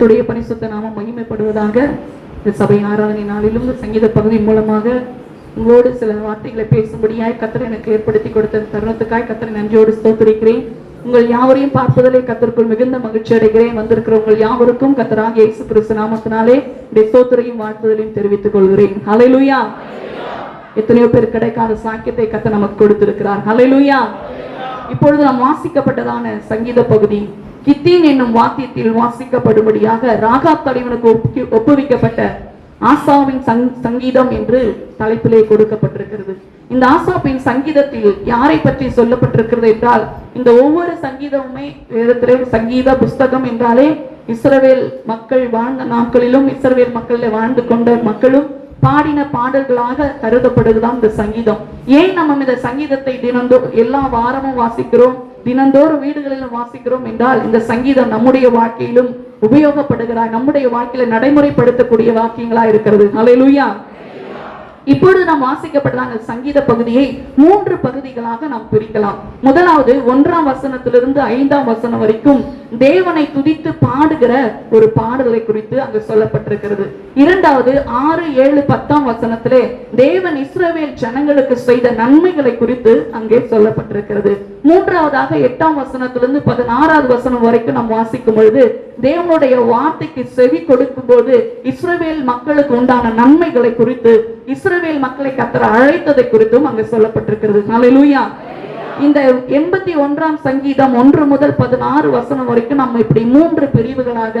கர்த்தருடைய பரிசுத்த நாமம் மகிமைப்படுவதாக இந்த சபை ஆராதனை நாளிலும் சங்கீத பகுதி மூலமாக உங்களோடு சில வார்த்தைகளை பேசும்படியாய் கத்தர் எனக்கு ஏற்படுத்தி கொடுத்த தருணத்துக்காய் கத்தரை நன்றியோடு ஸ்தோத்திரிக்கிறேன். உங்கள் யாவரையும் பார்ப்பதிலே கத்தருக்குள் மிகுந்த மகிழ்ச்சி அடைகிறேன். வந்திருக்கிற உங்கள் யாவருக்கும் கத்தராக இயேசு கிறிஸ்து நாமத்தினாலே இந்த ஸ்தோத்திரையும் வாழ்த்துதலையும் தெரிவித்துக் கொள்கிறேன். ஹalleluya எத்தனையோ பேர் கிடைக்காத சாக்கியத்தை கத்த நமக்கு கொடுத்திருக்கிறார். ஹalleluya இப்பொழுது நாம் வாசிக்கப்பட்டதான சங்கீத பகுதி கித்தீன் என்னும் வாத்தியத்தில் வாசிக்கப்படும்படியாக ராகா தலைவனுக்கு ஒப்புவிக்கப்பட்ட ஆசாவின் சங் சங்கீதம் என்று தலைப்பிலே கொடுக்கப்பட்டிருக்கிறது. இந்த ஆசாப்பின் சங்கீதத்தில் யாரை பற்றி சொல்லப்பட்டிருக்கிறது என்றால் இந்த ஒவ்வொரு சங்கீதமுமே வேதத்திலே சங்கீத புஸ்தகம் என்றாலே இஸ்ரவேல் மக்கள் வாழ்ந்த நாட்களிலும் இஸ்ரவேல் மக்களில் வாழ்ந்து கொண்ட மக்களும் பாடின பாடல்களாக கருதப்படுதுதான் இந்த சங்கீதம். ஏன் நம்ம இந்த சங்கீதத்தை தினந்தோ எல்லா வாரமும் வாசிக்கிறோம்? தினந்தோறும் வீடுகளிலும் வாசிக்கிறோம் என்றால் இந்த சங்கீதம் நம்முடைய வாழ்க்கையிலும் உபயோகப்படுகிறா நம்முடைய வாழ்க்கையில நடைமுறைப்படுத்தக்கூடிய வாக்கியங்களா இருக்கிறது. ஹalleluya இப்பொழுது நாம் வாசிக்கப்பட்டதான சங்கீத பகுதியை மூன்று பகுதிகளாக நாம் பிரிக்கலாம். முதலாவது ஒன்றாம் வசனத்திலிருந்து ஐந்தாம் வசனம் வரைக்கும் தேவனை துதித்து பாடுகிற ஒரு பாடலை குறித்து அங்கு சொல்லப்பட்டிருக்கிறது. இரண்டாவது ஆறு ஏழு பத்தாம் வசனத்திலே தேவன் இஸ்ரவேல் ஜனங்களுக்கு செய்த நன்மைகளை குறித்து அங்கே சொல்லப்பட்டிருக்கிறது. மூன்றாவதாக எட்டாம் வசனத்திலிருந்து பதினாறாவது வசனம் வரைக்கும் நாம் வாசிக்கும் பொழுது தேவனுடைய வார்த்தைக்கு செவி கொடுக்கும் போது இஸ்ரவேல் மக்களுக்கு உண்டான நன்மைகளை குறித்து இஸ்ரவேல் மக்களை கத்தர அழைத்ததை குறித்தும் அங்கு சொல்லப்பட்டிருக்கிறது. ஹalleluya இந்த எண்பத்தி ஒன்றாம் சங்கீதம் ஒன்று முதல் பதினாறு வசனம் வரைக்கும் நம்ம இப்படி மூன்று பிரிவுகளாக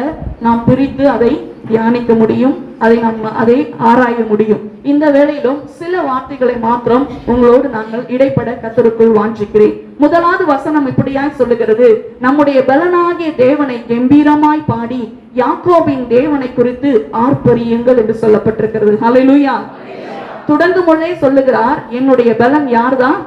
நாம் பிரித்து அதை தியானிக்க முடியும் அதை நம்ம அதை ஆராய முடியும். இந்த வேளையிலும் சில வார்த்தைகளை மாத்திரம் உங்களோடு நாங்கள் இடைப்பட கத்தருக்குள் வாஞ்சிக்கிறேன். முதலாவது வசனம் இப்படியாய் சொல்லுகிறது. நம்முடைய பலனாகிய தேவனை கம்பீரமாய் பாடி யாக்கோபின் தேவனை குறித்து ஆர்ப்பரியுங்கள் என்று சொல்லப்பட்டிருக்கிறது. ஹலெலுயா தொடங்கும் பொழுதே சொல்லுகிறார் என்னுடைய பலம் யார்தான்?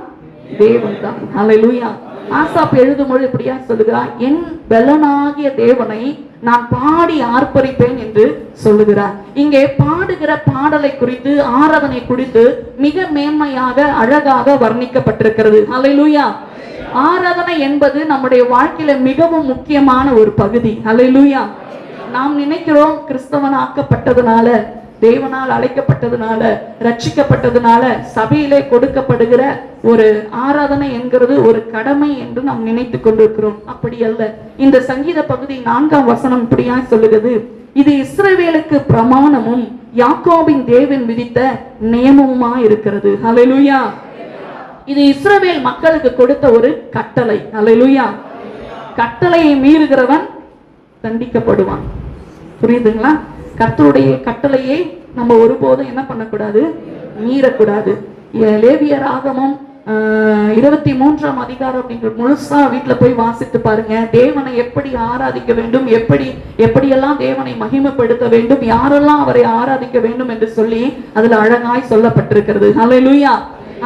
தேவன் தான் ஹலெலுயா ஆசாப் எழுதும் பொழுது இப்படியா சொல்லுகிறார் என் பலனாகிய தேவனை நான் பாடி ஆர்ப்பரிப்பேன் என்று சொல்லுகிறார். இங்கே பாடுகிற பாடலை குறித்து ஆராதனை குறித்து மிக மேன்மையாக அழகாக வர்ணிக்கப்பட்டிருக்கிறது. ஹalleluya ஆராதனை என்பது நம்முடைய வாழ்க்கையில மிகவும் முக்கியமான ஒரு பகுதி. அலையிலூயா நாம் நினைக்கிறோம் கிறிஸ்தவன் ஆக்கப்பட்டதுனால தேவனால் அழைக்கப்பட்டதுனால ரட்சிக்கப்பட்டதுனால சபையிலே கொடுக்கப்படுகிற ஒரு ஆராதனை என்கிறது ஒரு கடமை என்று நாம் நினைத்து கொண்டிருக்கிறோம். அப்படி அல்ல. இந்த சங்கீத பகுதி நான்காம் வசனம் இப்படியா சொல்லுகிறது. இது இஸ்ரவேலுக்கு பிரமாணமும் யாக்கோபின் தேவன் விதித்த நியமமுமா இருக்கிறது ஹalleluya. இது இஸ்ரவேல் மக்களுக்கு கொடுத்த ஒரு கட்டளை. ஹalleluya. கட்டளையை மீறுகிறவன் தண்டிக்கப்படுவான். புரியுதுங்களா? கர்த்தருடைய கட்டளையை நம்ம ஒருபோதும் என்ன பண்ணக்கூடாது? மீறக்கூடாது. எ- லேவியர் ஆஹ், இருபத்தி மூன்றாம் அதிகாரம் நீங்கள் முழுசா வீட்டுல போய் வாசித்து பாருங்க. தேவனை எப்படி ஆராதிக்க வேண்டும்? எப்படி எப்படியெல்லாம் தேவனை மகிமைப்படுத்த வேண்டும்? யாரெல்லாம் அவரை ஆராதிக்க வேண்டும் என்று சொல்லி அதுல அழகாய் சொல்லப்பட்டிருக்கிறது. ஹalleluya.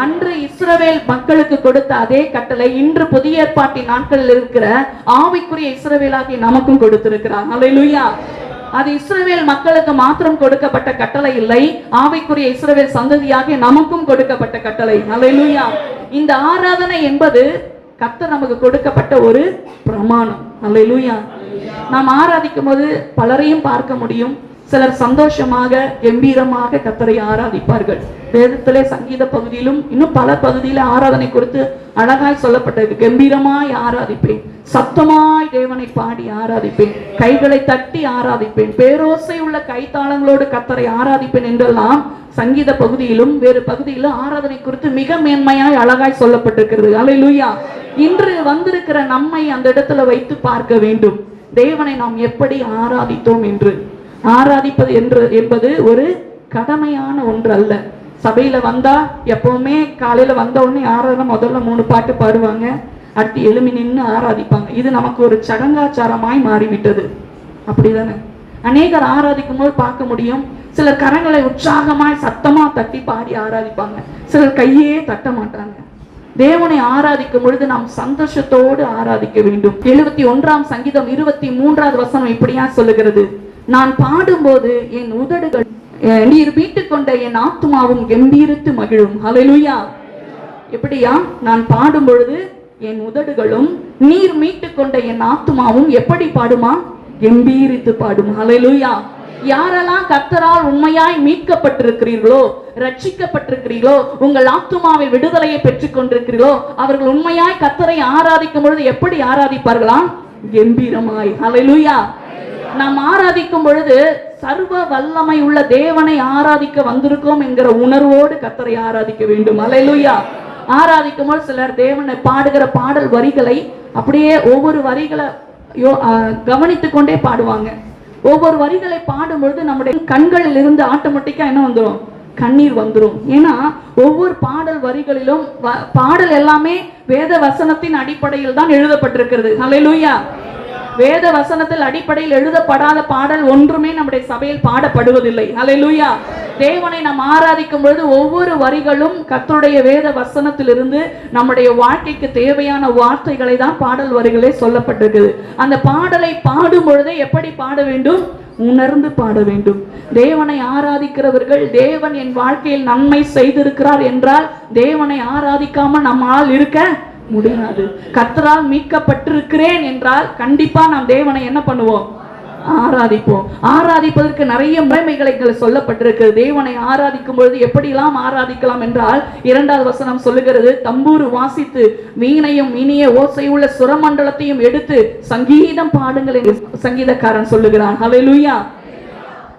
அன்று இஸ்ரவேல் மக்களுக்கு கொடுத்த அதே கட்டளை இன்று புதிய ஏற்பாட்டின் நாட்களில் இருக்கிற ஆவிக்குரிய இஸ்ரவேலாகி நமக்கும் கொடுத்திருக்கிறார். ஹalleluya. அது இஸ்ரவேல் மக்களுக்கு மாத்திரம் கொடுக்கப்பட்ட கட்டளை இல்லை ஆவிக்குரிய இஸ்ரவேல் சந்ததியாக நமக்கும் கொடுக்கப்பட்ட கட்டளை. ஹalleluya. இந்த ஆராதனை என்பது கத்த நமக்கு கொடுக்கப்பட்ட ஒரு பிரமாணம். ஹalleluya. நாம் ஆராதிக்கும் போது பலரையும் பார்க்க முடியும். சிலர் சந்தோஷமாக கம்பீரமாக கத்தரை ஆராதிப்பார்கள். வேதத்திலே சங்கீத பகுதியிலும் இன்னும் பல பகுதியில ஆராதனை குறித்து அழகாய் சொல்லப்பட்டது. கம்பீரமாய் ஆராதிப்பேன். சத்தமாய் தேவனை பாடி ஆராதிப்பேன். கைகளை தட்டி ஆராதிப்பேன். பேரோசை உள்ள கைத்தாளங்களோடு கத்தரை ஆராதிப்பேன் என்றெல்லாம் சங்கீத பகுதியிலும் வேறு பகுதியிலும் ஆராதனை குறித்து மிக மேன்மையாய் அழகாய் சொல்லப்பட்டிருக்கிறது. அல்லேலூயா இன்று வந்திருக்கிற நம்மை அந்த இடத்துல வைத்து பார்க்க வேண்டும். தேவனை நாம் எப்படி ஆராதித்தோம் என்று. ஆராதிப்பது என்று என்பது ஒரு கடமையான ஒன்று அல்ல சபையில் வந்தால் எப்போவுமே காலையில் வந்த உடனே ஆராதனை முதல்ல மூணு பாட்டு பாடுவாங்க. அடுத்து எழுமி நின்று ஆராதிப்பாங்க. இது நமக்கு ஒரு சடங்காச்சாரமாய் மாறிவிட்டது. அப்படிதானே? அநேகர் ஆராதிக்கும் போது பார்க்க முடியும். சிலர் கரங்களை உற்சாகமாய் சத்தமா தட்டி பாடி ஆராதிப்பாங்க. சிலர் கையே தட்ட மாட்டாங்க. தேவனை ஆராதிக்கும் பொழுது நாம் சந்தோஷத்தோடு ஆராதிக்க வேண்டும். எழுபத்தி ஒன்றாம் சங்கீதம் இருபத்தி மூன்றாவது வசனம் இப்படியா சொல்லுகிறது? நான் பாடும்போது என் உதடுகள் நீர் மீட்டுக் கொண்ட என் ஆத்துமாவும் கம்பீரித்து மகிழும். ஹalleluya எப்படியா? நான் பாடும் பொழுது என் உதடுகளும் நீர் மீட்டு கொண்ட என் ஆத்துமாவும் எப்படி பாடுமா? கம்பீரித்து பாடும். ஹalleluya யாரெல்லாம் கத்தரால் உண்மையாய் மீட்கப்பட்டிருக்கிறீர்களோ ரட்சிக்கப்பட்டிருக்கிறீர்களோ உங்கள் ஆத்துமாவில் விடுதலையை பெற்றுக் கொண்டிருக்கிறீர்களோ அவர்கள் உண்மையாய் கத்தரை ஆராதிக்கும் பொழுது எப்படி ஆராதிப்பார்களாம் கம்பீரமாய். ஹalleluya நாம் ஆராதிக்கும் பொழுது சர்வ வல்லமை உள்ள தேவனை ஆராதிக்க வந்திருக்கோம் என்கிற உணர்வோடு கத்தரை ஆராதிக்க வேண்டும். அலையலுயா ஆராதிக்கும் போது சிலர் தேவனை பாடுகிற பாடல் வரிகளை அப்படியே ஒவ்வொரு வரிகளை கவனித்து கொண்டே பாடுவாங்க. ஒவ்வொரு வரிகளை பாடும்பொழுது நம்முடைய கண்களில் இருந்து ஆட்டோமேட்டிக்கா என்ன வந்துடும் கண்ணீர் வந்துடும் ஏன்னா ஒவ்வொரு பாடல் வரிகளிலும் பாடல் எல்லாமே வேத வசனத்தின் அடிப்படையில் தான் எழுதப்பட்டிருக்கிறது. அலையலுயா வேத வசனத்தில் அடிப்படையில் எழுதப்படாத பாடல் ஒன்றுமே நம்முடைய சபையில் பாடப்படுவதில்லை. ஹalleluya தேவனை நாம் ஆராதிக்கும் பொழுது ஒவ்வொரு வரிகளும் கத்தருடைய வேத வசனத்திலிருந்து நம்முடைய வாழ்க்கைக்கு தேவையான வார்த்தைகளை தான் பாடல் வரிகளே சொல்லப்பட்டிருக்குது. அந்த பாடலை பாடும் பொழுதே எப்படி பாட வேண்டும்? உணர்ந்து பாட வேண்டும். தேவனை ஆராதிக்கிறவர்கள் தேவன் என் வாழ்க்கையில் நன்மை செய்திருக்கிறார் என்றால் தேவனை ஆராதிக்காம நம்மால் இருக்க முடியாது. கத்தரால் மீட்கப்பட்டிருக்கிறேன் என்றால் கண்டிப்பா நாம் தேவனை என்ன பண்ணுவோம்? ஆராதிப்போம். ஆராதிப்பதற்கு நிறைய முறைமைகளை இங்கே சொல்லப்பட்டிருக்கு. தேவனை ஆராதிக்கும் பொழுது எப்படியெல்லாம் ஆராதிக்கலாம் என்றால் இரண்டாவது வசனம் சொல்லுகிறது தம்பூரு வாசித்து வீணையும் இனிய ஓசையுள்ள சுரமண்டலத்தையும் எடுத்து சங்கீதம் பாடுங்கள் என்று சங்கீதக்காரன் சொல்லுகிறான். ஹalleluya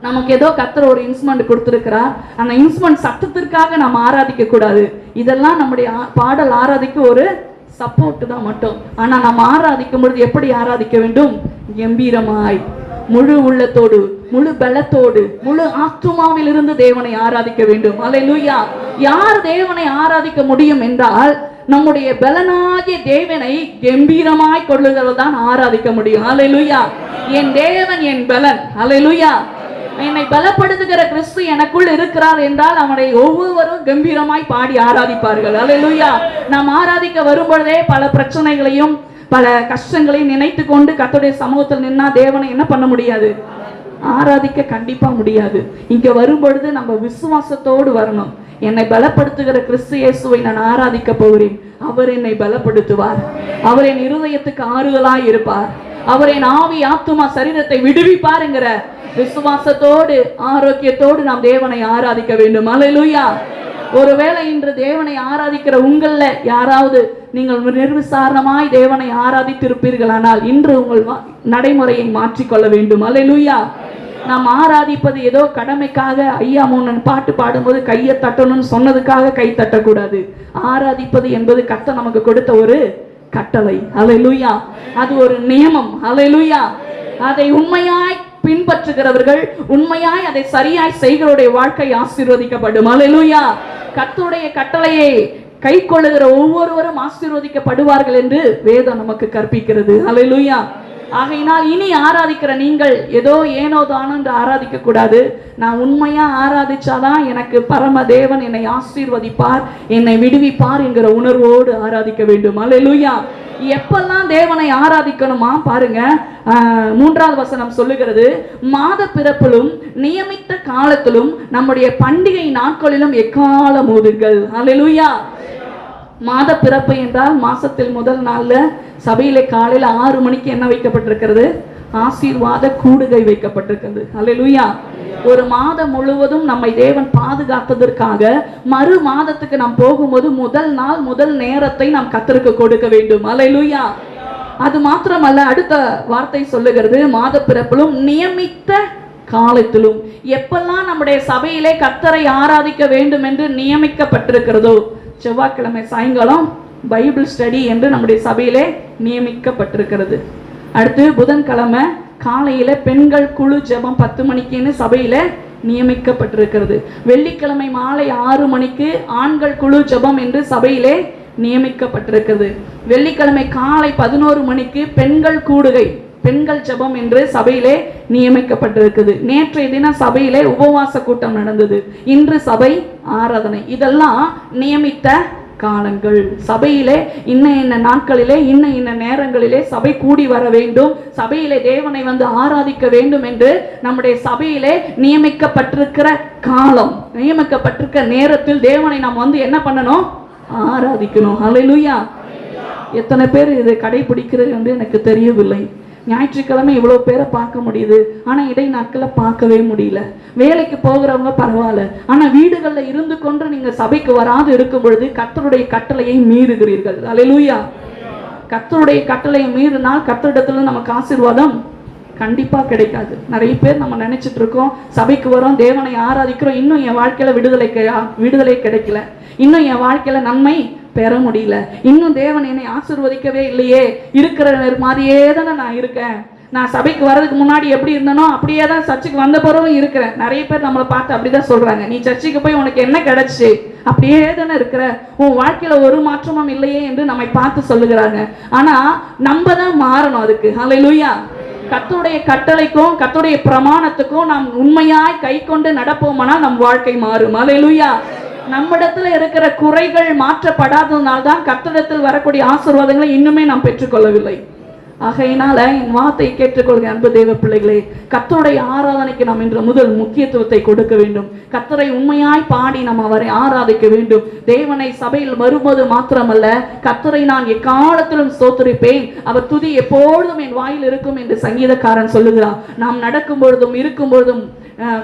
நமக்கு ஏதோ கத்துற ஒரு இன்ஸ்ட்ருமெண்ட் கொடுத்துருக்கிறார். அந்த இன்ஸ்ட்ருமெண்ட் சத்தத்திற்காக நாம் ஆராதிக்க கூடாது இதெல்லாம் நம்முடைய பாடல் ஆராதிக்க ஒரு சப்போர்ட் தான் மட்டும். ஆனா நம்ம ஆராதிக்கும் பொழுது எப்படி ஆராதிக்க வேண்டும்? கம்பீரமாய் முழு உள்ளத்தோடு முழு பலத்தோடு முழு ஆத்துமாவில் இருந்து தேவனை ஆராதிக்க வேண்டும். அல்லேலூயா யார் தேவனை ஆராதிக்க முடியும் என்றால் நம்முடைய பலனாகிய தேவனை கம்பீரமாய் கொள்ளுகிறவர் தான் ஆராதிக்க முடியும். அல்லேலூயா என் தேவன் என் பலன். அல்லேலூயா என்னை பலப்படுத்துகிற கிறிஸ்து எனக்குள் இருக்கிறார் என்றால் அவனை ஒவ்வொருவரும் கம்பீரமாய் பாடி ஆராதிப்பார்கள். அல்லேலூயா நாம் ஆராதிக்க வரும்பொழுதே பல பிரச்சனைகளையும் பல கஷ்டங்களையும் நினைத்து கொண்டு கத்துடைய சமூகத்தில் நின்னா தேவனை என்ன பண்ண முடியாது? ஆராதிக்க கண்டிப்பா முடியாது. இங்க வரும்பொழுது நம்ம விசுவாசத்தோடு வரணும். என்னை பலப்படுத்துகிற கிறிஸ்து இயேசுவை நான் ஆராதிக்க போகிறேன். அவர் என்னை பலப்படுத்துவார். அவர் என் இருதயத்துக்கு ஆறுதலாய் இருப்பார். அவர் என் ஆவி ஆத்துமா சரீரத்தை விடுவிப்பாருங்கிற விசுவாசத்தோடு ஆரோக்கியத்தோடு நாம் தேவனை ஆராதிக்க வேண்டும். அல்லேலூயா ஒருவேளை இன்று தேவனை ஆராதிக்கிற உங்கள்ல யாராவது நீங்கள் நிர்விசாரணமாய் தேவனை ஆராதித்திருப்பீர்களானால் இன்று உங்கள் நடைமுறையை மாற்றிக்கொள்ள வேண்டும். அல்லேலூயா நாம் ஆராதிப்பது ஏதோ கடமைக்காக ஐயா மூணு பாட்டு பாடும்போது கையை தட்டணும்னு சொன்னதுக்காக கை தட்டக்கூடாது. ஆராதிப்பது என்பது கத்த நமக்கு கொடுத்த ஒரு கட்டளை. அல்லேலூயா அது ஒரு நியமம். அல்லேலூயா அதை உண்மையாய் பின்பற்றுகிறவர்கள் உண்மையாய் அதை சரியாய் செய்கிறோடைய வாழ்க்கை ஆசீர்வதிக்கப்படும். அல்லேலூயா கத்துடைய கட்டளையை கை கொள்ளுகிற ஒவ்வொருவரும் ஆசீர்வதிக்கப்படுவார்கள் என்று வேதம் நமக்கு கற்பிக்கிறது. அல்லேலூயா ஆகையினால் இனி ஆராதிக்கிற நீங்கள் ஏதோ ஏனோ தானோ என்று ஆராதிக்க கூடாது. நான் உண்மையா ஆராதிச்சாதான் எனக்கு பரம தேவன் என்னை ஆசீர்வதிப்பார் என்னை விடுவிப்பார் என்கிற உணர்வோடு ஆராதிக்க வேண்டும். அல்லேலூயா எப்பெல்லாம் தேவனை ஆராதிக்கணுமா பாருங்க. மூன்றாவது வசனம் சொல்லுகிறது மாத பிறப்பிலும் நியமித்த காலத்திலும் நம்முடைய பண்டிகை நாட்களிலும் எக்காலம் ஊதுங்கள் அல்லேலூயா மாத பிறப்பு என்றால் மாசத்தில் முதல் நாளில் சபையிலே காலையில் ஆறு மணிக்கு என்ன வைக்கப்பட்டிருக்கிறது? ஆசீர்வாத கூடுகை வைக்கப்பட்டிருக்கிறது. அல்லேலூயா ஒரு மாதம் முழுவதும் நம்மை தேவன் பாதுகாத்ததற்காக மறு மாதத்துக்கு நாம் போகும்போது முதல் நாள் முதல் நேரத்தை நாம் கத்தருக்கு கொடுக்க வேண்டும். அல்லேலூயா அது மாத்திரமல்ல அடுத்த வார்த்தை சொல்லுகிறது மாத பிறப்பிலும் நியமித்த காலத்திலும் எப்பெல்லாம் நம்முடைய சபையிலே கத்தரை ஆராதிக்க வேண்டும் என்று நியமிக்கப்பட்டிருக்கிறதோ செவ்வாய்க்கிழமை சாயங்காலம் பைபிள் ஸ்டடி என்று நம்முடைய சபையிலே நியமிக்கப்பட்டிருக்கிறது. அடுத்து புதன்கிழமை காலையில் பெண்கள் குழு ஜெபம் பத்து மணிக்குன்னு சபையில் நியமிக்கப்பட்டிருக்கிறது. வெள்ளிக்கிழமை மாலை ஆறு மணிக்கு ஆண்கள் குழு ஜெபம் என்று சபையிலே நியமிக்கப்பட்டிருக்கிறது. வெள்ளிக்கிழமை காலை பதினோரு மணிக்கு பெண்கள் கூடுகை. பெண்கள் ஜெபம் என்று சபையிலே நியமிக்கப்பட்டிருக்குது. நேற்றைய தினம் சபையிலே உபவாச கூட்டம் நடந்தது. இன்று சபை ஆராதனை. இதெல்லாம் நியமித்த காலங்கள். சபையிலே இன்ன இன்ன நாட்களிலே இன்ன இன்ன நேரங்களிலே சபை கூடி வர வேண்டும். சபையிலே தேவனை வந்து ஆராதிக்க வேண்டும் என்று நம்முடைய சபையிலே நியமிக்கப்பட்டிருக்கிற காலம் நியமிக்கப்பட்டிருக்கிற நேரத்தில் தேவனை நாம் வந்து என்ன பண்ணணும்? ஆராதிக்கணும். ஹalleluya எத்தனை பேர் இதை கடைபிடிக்கிறது என்று எனக்கு தெரியவில்லை. ஞாயிற்றுக்கிழமை இவ்வளோ பேரை பார்க்க முடியுது. ஆனால் இடை நாட்களில் பார்க்கவே முடியல. வேலைக்கு போகிறவங்க பரவாயில்ல. ஆனால் வீடுகளில் இருந்து கொண்டு நீங்கள் சபைக்கு வராது இருக்கும் பொழுது கத்தருடைய கட்டளையை மீறுகிறீர்கள். அல்லேலூயா கத்தருடைய கட்டளையை மீறினால் கத்தரிடத்துல நமக்கு ஆசீர்வாதம் கண்டிப்பாக கிடைக்காது. நிறைய பேர் நம்ம நினைச்சிட்டு இருக்கோம் சபைக்கு வரோம் தேவனை ஆராதிக்கிறோம் இன்னும் என் வாழ்க்கையில் விடுதலை விடுதலை கிடைக்கல. இன்னும் என் வாழ்க்கையில் நன்மை பெற முடியல. இன்னும் தேவன் என்னை ஆசிர்வதிக்கவே இல்லையே. இருக்கிற மாதிரியே தானே நான் இருக்கேன். நான் சபைக்கு வர்றதுக்கு முன்னாடி எப்படி இருந்தனோ அப்படியே தான் சர்ச்சுக்கு வந்த பிறகும் இருக்கிறேன். நிறைய பேர் நம்மளை பார்த்து அப்படிதான் சொல்றாங்க. நீ சர்ச்சுக்கு போய் உனக்கு என்ன கிடைச்சு? அப்படியே தானே இருக்கிற. உன் வாழ்க்கையில ஒரு மாற்றமும் இல்லையே என்று நம்மை பார்த்து சொல்லுகிறாங்க. ஆனா நம்ம தான் மாறணும் அதுக்கு. ஹலை லூயா கத்துடைய கட்டளைக்கும் கத்துடைய பிரமாணத்துக்கும் நாம் உண்மையாய் கை கொண்டு நடப்போமானால் நம் வாழ்க்கை மாறும். அலை லூயா நம்மிடத்துல இருக்கிற குறைகள் மாற்றப்படாததுனால தான் கர்த்தரிடத்தில் வரக்கூடிய ஆசீர்வாதங்களை இன்னுமே நாம் பெற்றுக்கொள்ளவில்லை. ஆகையினால என் வார்த்தை கேட்டுக்கொள்க அன்பு தேவ பிள்ளைகளே. கத்தருடைய ஆராதனைக்கு நாம் இன்று முதல் முக்கியத்துவத்தை கொடுக்க வேண்டும். கத்தரை உண்மையாய் பாடி நாம் அவரை ஆராதிக்க வேண்டும். தேவனை சபையில் வரும்போது மாத்திரமல்ல கத்தரை நான் எக்காலத்திலும் சோத்தரிப்பேன் அவர் துதி எப்பொழுதும் என் வாயில் இருக்கும் என்று சங்கீதக்காரன் சொல்லுகிறார் நாம் நடக்கும் பொழுதும் இருக்கும் பொழுதும்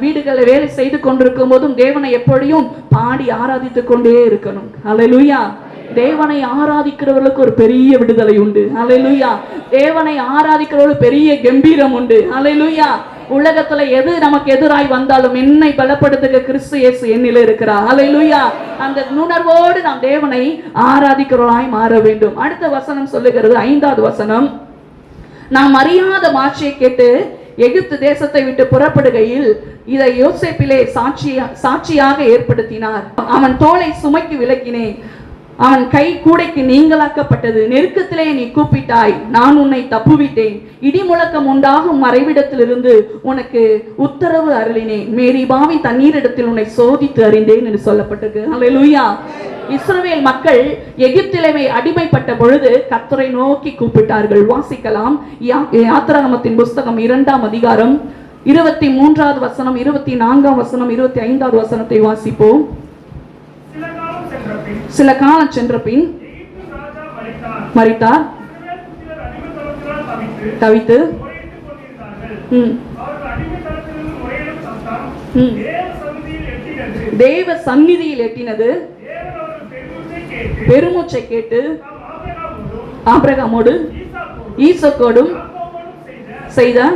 வீடுகளில் வேலை செய்து கொண்டிருக்கும் போதும் தேவனை எப்படியும் பாடி ஆராதித்துக் கொண்டே இருக்கணும். அல்லேலூயா தேவனை ஆராதிக்கிறவர்களுக்கு ஒரு பெரிய விடுதலை உண்டு. அல்லேலூயா தேவனை ஆராதிக்கிறவர்களுக்கு பெரிய கம்பீரம் உண்டு. அல்லேலூயா உலகத்துல எது நமக்கு எதிராய் வந்தாலும் என்னை பலப்படுத்துக கிறிஸ்து இயேசு என்னில இருக்கிறார். அல்லேலூயா அந்த நுணர்வோடு நாம் தேவனை ஆராதிக்கிறவராய் மாற வேண்டும். அடுத்த வசனம் சொல்லுகிறது ஐந்தாவது வசனம். நாம் அறியாத மாட்சியை கேட்டு எகிப்து தேசத்தை விட்டு புறப்படுகையில் இதை யோசேப்பிலே சாட்சியா சாட்சியாக ஏற்படுத்தினார். அவன் தோலை சுமைக்கு விலக்கினேன். அவன் கை கூடைக்கு நீங்களாக்கப்பட்டது நெருக்கத்திலே நீ கூப்பிட்டாய். நான் உன்னை தப்புவிட்டேன் இடி முழக்கம் உண்டாகும் மறைவிடத்திலிருந்து உனக்கு உத்தரவு அருளினேன். மேரி பாவி தண்ணீரிடத்தில் உன்னை சோதித்து அறிந்தேன் என்று சொல்லப்பட்டிருக்கு. அல்லேலூயா இஸ்ரவேல் மக்கள் எகிப்திலமை அடிமைப்பட்ட பொழுது கத்தரை நோக்கி கூப்பிட்டார்கள். வாசிக்கலாம். யா- புஸ்தகம் இரண்டாம் அதிகாரம் இருபத்தி மூன்றாவது வசனம் இருபத்தி நான்காம் வசனம் இருபத்தி ஐந்தாவது வசனத்தை வாசிப்போம். சில காலம் சென்ற பின் மறித்தார் தவித்து. தேவ சந்நிதியில் எட்டினது தேவ சந்நிதியில் எட்டினது தேவன் அவர்கள் பெருமூச்சை கேட்டு ஆபிரகாமோடு ஈசக்கோடும் செய்த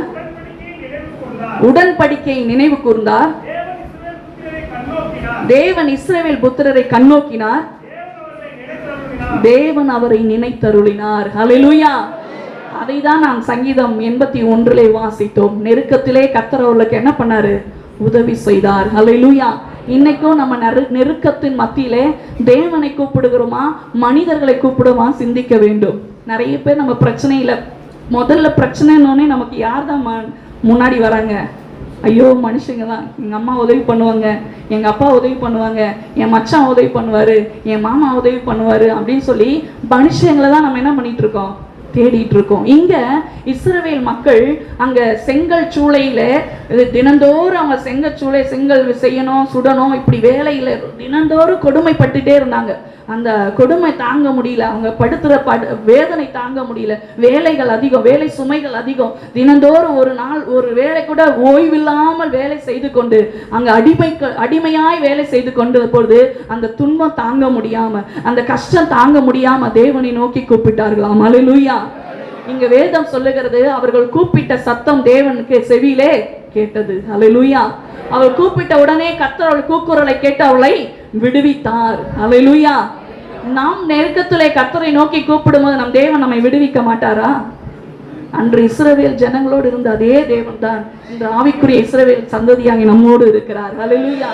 உடன்படிக்கையை நினைவு கூர்ந்தார். தேவன் இஸ்ரேவேல் புத்திரரை கண்ணோக்கினார். தேவன் அவரை நினைத்தருளினார். ஹalleluya. அதை தான் நாம் சங்கீதம் எண்பத்தி ஒன்றிலே வாசித்தோம். நெருக்கத்திலே கத்தர் அவர்களுக்கு என்ன பண்ணாரு? உதவி செய்தார். ஹalleluya. இன்னைக்கும் நம்ம நெரு நெருக்கத்தின் மத்தியிலே தேவனை கூப்பிடுகிறோமா? மனிதர்களை கூப்பிடுமா? சிந்திக்க வேண்டும். நிறைய பேர் நம்ம பிரச்சனையில் முதல்ல பிரச்சனைன்னு நமக்கு யார் தான் முன்னாடி வராங்க? ஐயோ மனுஷங்க தான் எங்கள் அம்மா உதவி பண்ணுவாங்க. எங்கள் அப்பா உதவி பண்ணுவாங்க. என் மச்சான் உதவி பண்ணுவார். என் மாமா உதவி பண்ணுவார் அப்படின்னு சொல்லி மனுஷங்களை தான் நம்ம என்ன பண்ணிகிட்ருக்கோம் தேடிட்டு இருக்கோம் இங்க இஸ்ரவேல் மக்கள் அங்க செங்கல் சூளையில தினந்தோறும் அவங்க செங்கல் சூளை செங்கல் செய்யணும் சுடணும் இப்படி வேலையில தினந்தோறும் கொடுமைப்பட்டுட்டே இருந்தாங்க. அந்த கொடுமை தாங்க முடியல. அவங்க படுத்துகிற படு வேதனை தாங்க முடியல. வேலைகள் அதிகம் வேலை சுமைகள் அதிகம். தினந்தோறும் ஒரு நாள் ஒரு வேலை கூட ஓய்வில்லாமல் வேலை செய்து கொண்டு அங்கே அடிமை அடிமையாய் வேலை செய்து கொண்டு பொழுது அந்த துன்பம் தாங்க முடியாமல் அந்த கஷ்டம் தாங்க முடியாமல் தேவனை நோக்கி கூப்பிட்டார்களாம். அல்லேலூயா இங்க வேதம் சொல்லுகிறது அவர்கள் கூப்பிட்ட சத்தம் தேவனுக்கு செவியிலே கேட்டது. அல்லேலூயா அவள் கூப்பிட்ட உடனே கத்தர் அவள் கூக்குரலை கேட்டு அவளை விடுவித்தார். அல்லேலூயா நாம் நெருக்கத்திலே கத்தரை நோக்கி கூப்பிடும்போது நம் தேவன் நம்மை விடுவிக்க மாட்டாரா? அன்று இஸ்ரவேல் ஜனங்களோடு இருந்த அதே தேவன் தான் இந்த ஆவிக்குரிய இஸ்ரவேல் சந்ததியாகி நம்மோடு இருக்கிறார். அல்லேலூயா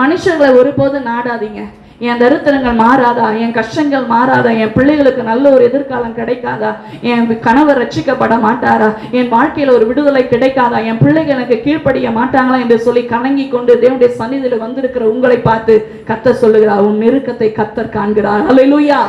மனுஷர்களை ஒருபோதும் நாடாதீங்க. என் தரித்திரங்கள் மாறாதா? என் கஷ்டங்கள் மாறாதா? என் பிள்ளைகளுக்கு நல்ல ஒரு எதிர்காலம் கிடைக்காதா? என் கணவர் ரட்சிக்கப்பட மாட்டாரா? என் வாழ்க்கையில் ஒரு விடுதலை கிடைக்காதா? என் பிள்ளைகள் எனக்கு கீழ்ப்படிய மாட்டாங்களா என்று சொல்லி கலங்கி கொண்டு தேவனுடைய சன்னிதியில் வந்திருக்கிற உங்களை பார்த்து கத்தர் சொல்லுகிறார் உன் நெருக்கத்தை கத்தர் காண்கிறார். அல்லேலூயா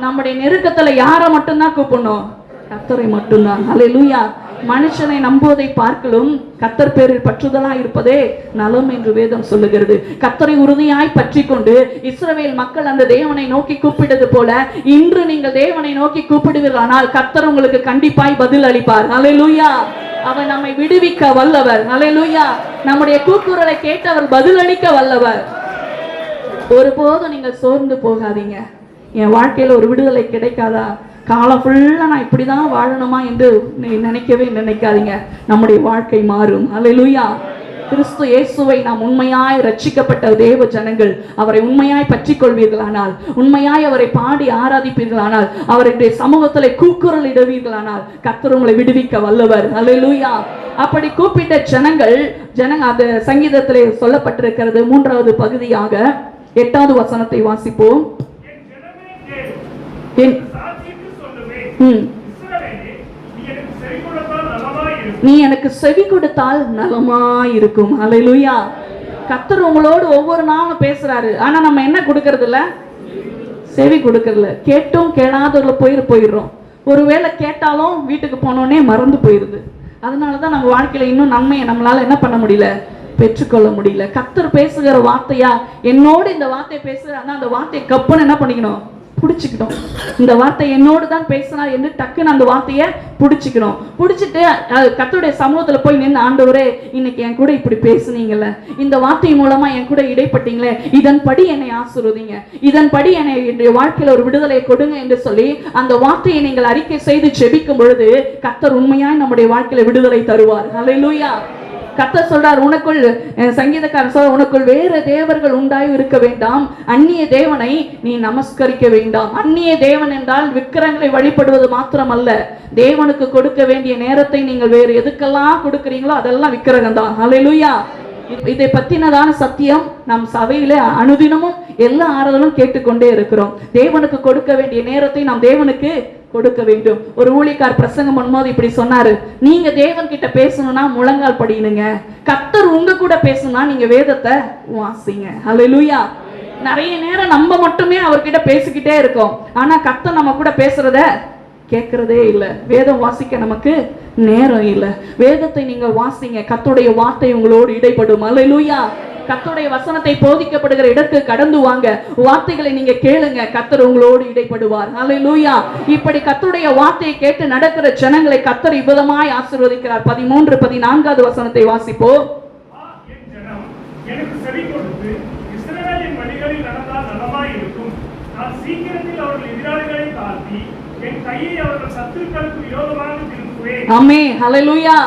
நம்முடைய நெருக்கத்துல யாரை மட்டும்தான் கூப்பிடணும்? கத்தரை மட்டும்தான். அல்லேலூயா மனுஷனை நம்புவதை பார்க்கலும் கத்தர் பேரில் பற்றுதலா இருப்பதே நலம் என்று வேதம் சொல்லுகிறது. கத்தரை உறுதியாய் பற்றி கொண்டு இஸ்ரவேல் மக்கள் அந்த தேவனை நோக்கி கூப்பிட்டது போல இன்று நீங்கள் தேவனை நோக்கி கூப்பிடுவீர்களானால் கத்தர் உங்களுக்கு கண்டிப்பாய் பதில் அளிப்பார். அலையலூயா அவர் நம்மை விடுவிக்க வல்லவர். அலையலூயா நம்முடைய கூக்குரலை கேட்டு அவர் பதில் அளிக்க வல்லவர். ஒருபோதும் நீங்கள் சோர்ந்து போகாதீங்க. என் வாழ்க்கையில ஒரு விடுதலை கிடைக்காதா? காலம் ஃபுல்லாக நான் இப்படிதான் வாழணுமா என்று நீ நினைக்கவே நினைக்காதீங்க. நம்முடைய வாழ்க்கை மாறும். அல்லேலூயா கிறிஸ்து இயேசுவை நாம் உண்மையாய் ரட்சிக்கப்பட்ட தேவ ஜனங்கள் அவரை உண்மையாய் பற்றி கொள்வீர்களானால் உண்மையாய் அவரை பாடி ஆராதிப்பீர்களானால் அவருடைய சமூகத்தில் கூக்குரல் இடுவீர்களானால் கர்த்தர் உங்களை விடுவிக்க வல்லவர். அல்லேலூயா அப்படி கூப்பிட்ட ஜனங்கள் ஜனங்க அந்த சங்கீதத்திலே சொல்லப்பட்டிருக்கிறது. மூன்றாவது பகுதியாக எட்டாவது வசனத்தை வாசிப்போம். என் நீ எனக்கு செவி கொடுத்தால் நலமா இருக்கும். அலையிலுயா கத்தர் உங்களோடு ஒவ்வொரு நாளும் பேசுறாரு. ஆனா நம்ம என்ன கொடுக்கறது இல்ல செவி கொடுக்கறதில்ல. கேட்டும் கேளாதவர்கள போயிரு போயிடுறோம். ஒருவேளை கேட்டாலும் வீட்டுக்கு போனோடனே மறந்து போயிருது. அதனாலதான் நம்ம வாழ்க்கையில் இன்னும் நன்மையை நம்மளால் என்ன பண்ண முடியல? பெற்றுக்கொள்ள முடியல. கத்தர் பேசுகிற வார்த்தையா? என்னோடு இந்த வார்த்தையை பேசுகிற அந்த வார்த்தையை கப்புன்னு என்ன பண்ணிக்கணும்? பிடிச்சிக்கிட்டோம். இந்த வார்த்தை என்னோடு தான் பேசினார் என்று டக்குன்னு அந்த வார்த்தையை பிடிச்சிக்கிறோம் பிடிச்சிட்டு கத்தோடைய சமூகத்தில் சமூகத்துல போய் நின்று ஆண்டவரே இன்னைக்கு என் கூட இப்படி பேசுனீங்கல்ல. இந்த வார்த்தை மூலமா என் கூட இடைப்பட்டீங்களே. இதன்படி என்னை ஆசிர்வதிங்க. இதன்படி என்னை என்னுடைய வாழ்க்கையில ஒரு விடுதலை கொடுங்க என்று சொல்லி அந்த வார்த்தையை நீங்கள் அறிக்கை செய்து செபிக்கும் பொழுது கத்தர் உண்மையாய் நம்முடைய வாழ்க்கையில விடுதலை தருவார். அலையிலூயா கத்த சொல்றார் உனக்குள் சங்கீதக்காரன் சொல்ற உனக்குள் வேறு தேவர்கள் உண்டாய் இருக்க வேண்டாம். அந்நிய தேவனை நீ நமஸ்கரிக்க வேண்டாம். அந்நிய தேவன் என்றால் விக்கிரங்களை வழிபடுவது மாத்திரமல்ல. தேவனுக்கு கொடுக்க வேண்டிய நேரத்தை நீங்கள் வேறு எதுக்கெல்லாம் கொடுக்குறீங்களோ அதெல்லாம் விக்கிரகம் தான். அலையிலுயா இதை பத்தினதான சத்தியம் நம் சபையில அனுதினமும் எல்லா ஆறுதலும் கேட்டுக்கொண்டே இருக்கிறோம். தேவனுக்கு கொடுக்க வேண்டிய நேரத்தை நாம் தேவனுக்கு கொடுக்க வேண்டும். ஒரு ஊழிக்கார் பிரசங்கம் பண்ணும்போது இப்படி சொன்னாரு. நீங்க தேவன் கிட்ட பேசணும்னா முழங்கால் படியணுங்க கத்தர் உங்க கூட பேசணும்னா நீங்க வேதத்தை வாசிங்க. ஹalleluya நிறைய நேரம் நம்ம மட்டுமே அவர்கிட்ட பேசிக்கிட்டே இருக்கோம். ஆனா கத்தர் நம்ம கூட பேசுறத கேட்கறதே இல்லை. வேதம் வாசிக்க நமக்கு நேரம் இல்லை. வேதத்தை நீங்கள் வாசிங்க. கத்துடைய வார்த்தை உங்களோடு இடைப்படும். அல்லேலூயா கத்துடைய வசனத்தை போதிக்கப்படுகிற இடத்துக்கு கடந்து வாங்க. வார்த்தைகளை நீங்க கேளுங்க. கத்தர் உங்களோடு இடைப்படுவார். அல்லேலூயா இப்படி கத்துடைய வார்த்தையை கேட்டு நடக்கிற ஜனங்களை கத்தர் இவ்விதமாய் ஆசிர்வதிக்கிறார். பதிமூன்று பதினான்காவது வசனத்தை வாசிப்போ சீக்கிரத்தில் அவர்கள் எதிராளிகளை தாழ்த்தி, என் கையை அவர்கள் சத்துருக்களுக்கு விரோதமாக திருப்புவேன். ஆமே ஹலலூயா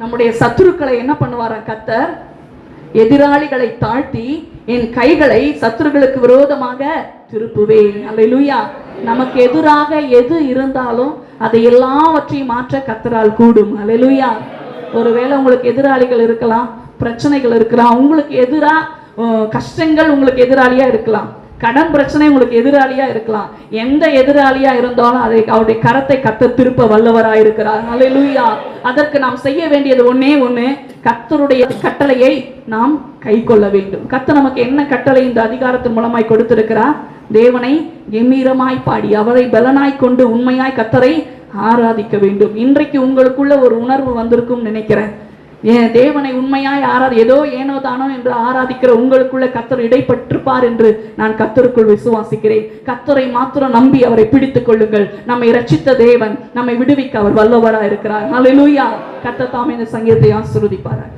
நம்முடைய சத்துருக்களை என்ன பண்ணுவாரா கத்தர்? எதிராளிகளை தாழ்த்தி என் கைகளை சத்துருக்களுக்கு விரோதமாக திருப்புவேன். ஹalleluya. நமக்கு எதிராக எது இருந்தாலும் அதை எல்லாவற்றையும் மாற்ற கத்தரால் கூடும். ஹalleluya. ஒருவேளை உங்களுக்கு எதிராளிகள் இருக்கலாம் பிரச்சனைகள் இருக்கலாம் உங்களுக்கு எதிரா கஷ்டங்கள் உங்களுக்கு எதிராளியா இருக்கலாம். கடன் பிரச்சனை உங்களுக்கு எதிராளியா இருக்கலாம். எந்த எதிராளியா இருந்தாலும் அதை அவருடைய கரத்தை கத்த திருப்ப வல்லவராக இருக்கிறார். ஹalleluya அதற்கு நாம் செய்ய வேண்டியது ஒண்ணே ஒண்ணு கத்தருடைய கட்டளையை நாம் கை கொள்ள வேண்டும். கத்த நமக்கு என்ன கட்டளை இந்த அதிகாரத்தின் மூலமாய் கொடுத்திருக்கிறார்? தேவனை எம்மீரமாய் பாடி அவரை பலனாய் கொண்டு உண்மையாய் கத்தரை ஆராதிக்க வேண்டும். இன்றைக்கு உங்களுக்குள்ள ஒரு உணர்வு வந்திருக்கும் நினைக்கிறேன். ஏன் தேவனை உண்மையாய் ஆராதி ஏதோ ஏனோ தானோ என்று ஆராதிக்கிற உங்களுக்குள்ள கத்தர் இடைப்பட்டிருப்பார் என்று நான் கத்தருக்குள் விசுவாசிக்கிறேன். கத்தரை மாத்திரம் நம்பி அவரை பிடித்துக் கொள்ளுங்கள். நம்மை ரட்சித்த தேவன் நம்மை விடுவிக்க அவர் வல்லவரா இருக்கிறார் ஹalleluya கத்த தாமே இந்த சங்கீதத்தை ஆசீர்வதிப்பாராக.